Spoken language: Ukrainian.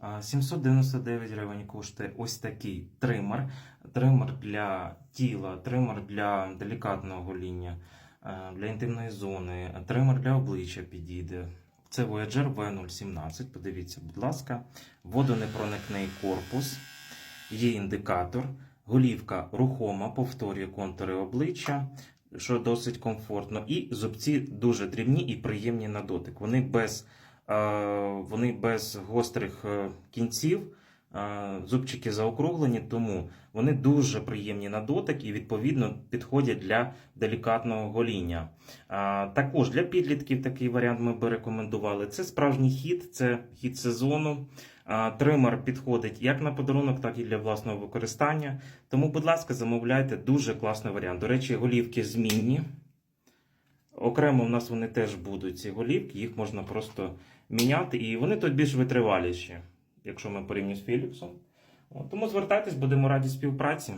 А, 799 гривень коштує ось такий тример. Тример для тіла, тример для делікатного гоління, е, для інтимної зони, тример для обличчя підійде. Це Voyager V017. Подивіться, будь ласка, водонепроникний корпус, є індикатор, голівка рухома, повторює контури обличчя, що досить комфортно. І зубці дуже дрібні і приємні на дотик. Вони без, вони без гострих е, кінців. Е, Зубчики заокруглені, тому вони дуже приємні на дотик і відповідно підходять для делікатного гоління. Також для підлітків такий варіант ми би рекомендували. Це справжній хід, це хід сезону. Тример підходить як на подарунок, так і для власного використання. Тому, будь ласка, замовляйте дуже класний варіант. До речі, голівки змінні. Окремо в нас вони теж будуть ці голівки, їх можна просто міняти, і вони тут більш витриваліші, якщо ми порівнюємо з Філіпсом. Тому звертайтесь, будемо раді співпраці.